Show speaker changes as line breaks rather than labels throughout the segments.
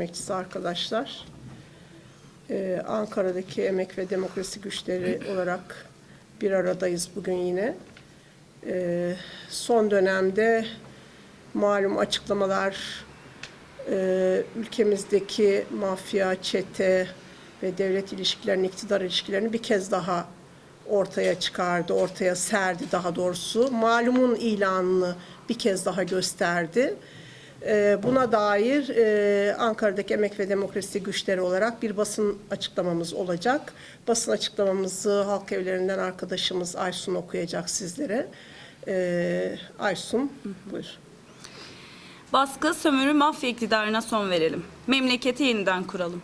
emekçisi arkadaşlar. Ee, Ankara'daki emek ve demokrasi güçleri olarak bir aradayız bugün yine. Ee, son dönemde malum açıklamalar e, ülkemizdeki mafya, çete ve devlet ilişkilerini, iktidar ilişkilerini bir kez daha ortaya çıkardı, ortaya serdi daha doğrusu. Malumun ilanını bir kez daha gösterdi. Ee, Buna dair e, Ankara'daki Emek ve Demokrasi Güçleri olarak bir basın açıklamamız olacak. Basın açıklamamızı halk evlerinden arkadaşımız Aysun okuyacak sizlere. Ee, Aysun, buyur.
Baskı, sömürü, mafya iktidarına son verelim. Memleketi yeniden kuralım.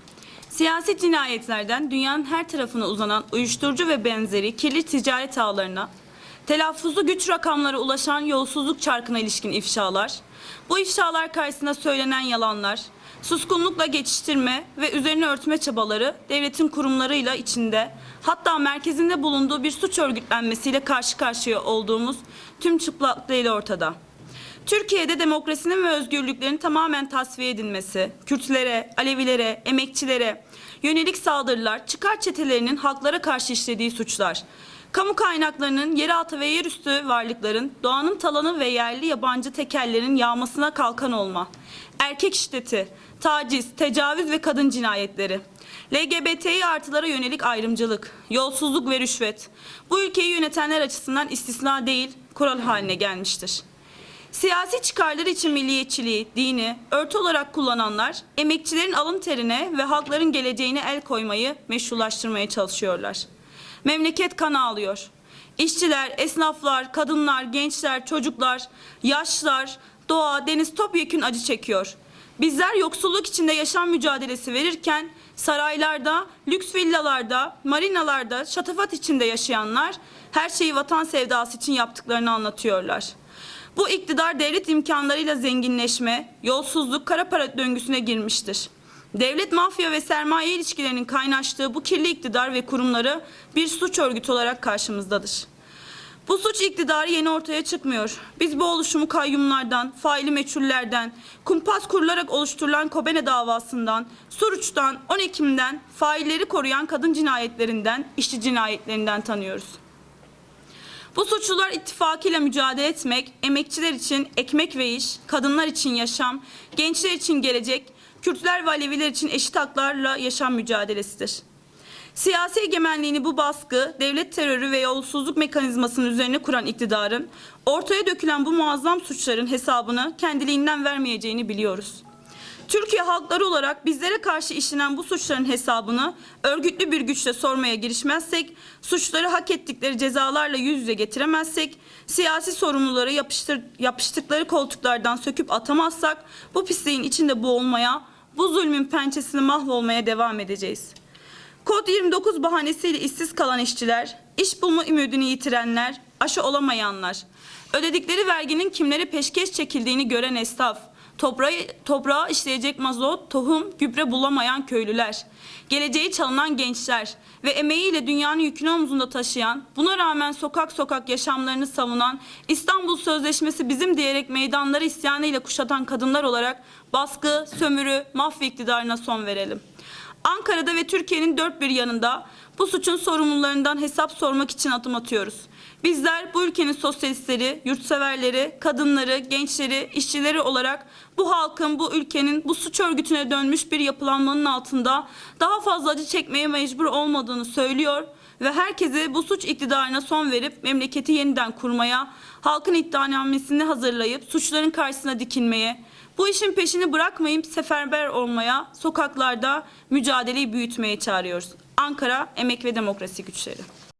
Siyasi cinayetlerden dünyanın her tarafına uzanan uyuşturucu ve benzeri kirli ticaret ağlarına, telaffuzlu güç rakamlara ulaşan yolsuzluk çarkına ilişkin ifşalar, bu ifşalar karşısında söylenen yalanlar, suskunlukla geçiştirme ve üzerine örtme çabaları devletin kurumlarıyla içinde hatta merkezinde bulunduğu bir suç örgütlenmesiyle karşı karşıya olduğumuz tüm çıplaklığıyla ortada. Türkiye'de demokrasinin ve özgürlüklerin tamamen tasfiye edilmesi, Kürtlere, Alevilere, emekçilere yönelik saldırılar, çıkar çetelerinin halklara karşı işlediği suçlar, kamu kaynaklarının yeraltı ve yerüstü varlıkların, doğanın talanı ve yerli yabancı tekellerin yağmasına kalkan olma, erkek şiddeti, taciz, tecavüz ve kadın cinayetleri, LGBTİ artılara yönelik ayrımcılık, yolsuzluk ve rüşvet, bu ülkeyi yönetenler açısından istisna değil, kural haline gelmiştir. Siyasi çıkarları için milliyetçiliği, dini, örtü olarak kullananlar, emekçilerin alın terine ve halkların geleceğine el koymayı meşrulaştırmaya çalışıyorlar. Memleket kan ağlıyor. İşçiler, esnaflar, kadınlar, gençler, çocuklar, yaşlılar, doğa, deniz topyekün acı çekiyor. Bizler yoksulluk içinde yaşam mücadelesi verirken saraylarda, lüks villalarda, marinalarda şatafat içinde yaşayanlar her şeyi vatan sevdası için yaptıklarını anlatıyorlar. Bu iktidar devlet imkanlarıyla zenginleşme, yolsuzluk, kara para döngüsüne girmiştir. Devlet, mafya ve sermaye ilişkilerinin kaynaştığı bu kirli iktidar ve kurumları bir suç örgütü olarak karşımızdadır. Bu suç iktidarı yeni ortaya çıkmıyor. Biz bu oluşumu kayyumlardan, faili meçhullerden, kumpas kurularak oluşturulan Kobene davasından, Suruç'tan, 10 Ekim'den, failleri koruyan kadın cinayetlerinden, işçi cinayetlerinden tanıyoruz. Bu suçlular ittifakıyla mücadele etmek, emekçiler için ekmek ve iş, kadınlar için yaşam, gençler için gelecek, Kürtler ve Aleviler için eşit haklarla yaşam mücadelesidir. Siyasi egemenliğini bu baskı, devlet terörü ve yolsuzluk mekanizmasının üzerine kuran iktidarın ortaya dökülen bu muazzam suçların hesabını kendiliğinden vermeyeceğini biliyoruz. Türkiye halkları olarak bizlere karşı işlenen bu suçların hesabını örgütlü bir güçle sormaya girişmezsek, suçları hak ettikleri cezalarla yüz yüze getiremezsek, siyasi sorumluları yapıştır, yapıştıkları koltuklardan söküp atamazsak bu pisliğin içinde boğulmaya, bu zulmün pençesini mahvolmaya devam edeceğiz. Kod 29 bahanesiyle işsiz kalan işçiler, iş bulma ümidini yitirenler, aşı olamayanlar, ödedikleri verginin kimlere peşkeş çekildiğini gören esnaf, toprağı, toprağa işleyecek mazot, tohum, gübre bulamayan köylüler, geleceği çalınan gençler ve emeğiyle dünyanın yükünü omzunda taşıyan, buna rağmen sokak sokak yaşamlarını savunan, İstanbul Sözleşmesi bizim diyerek meydanları isyanıyla kuşatan kadınlar olarak baskı, sömürü, mafya iktidarına son verelim. Ankara'da ve Türkiye'nin dört bir yanında bu suçun sorumlularından hesap sormak için adım atıyoruz. Bizler bu ülkenin sosyalistleri, yurtseverleri, kadınları, gençleri, işçileri olarak bu halkın, bu ülkenin bu suç örgütüne dönmüş bir yapılanmanın altında daha fazla acı çekmeye mecbur olmadığını söylüyor ve herkese bu suç iktidarına son verip memleketi yeniden kurmaya, halkın iddianamesini hazırlayıp suçların karşısına dikilmeye, bu işin peşini bırakmayıp seferber olmaya, sokaklarda mücadeleyi büyütmeye çağırıyoruz. Ankara Emek ve Demokrasi Güçleri.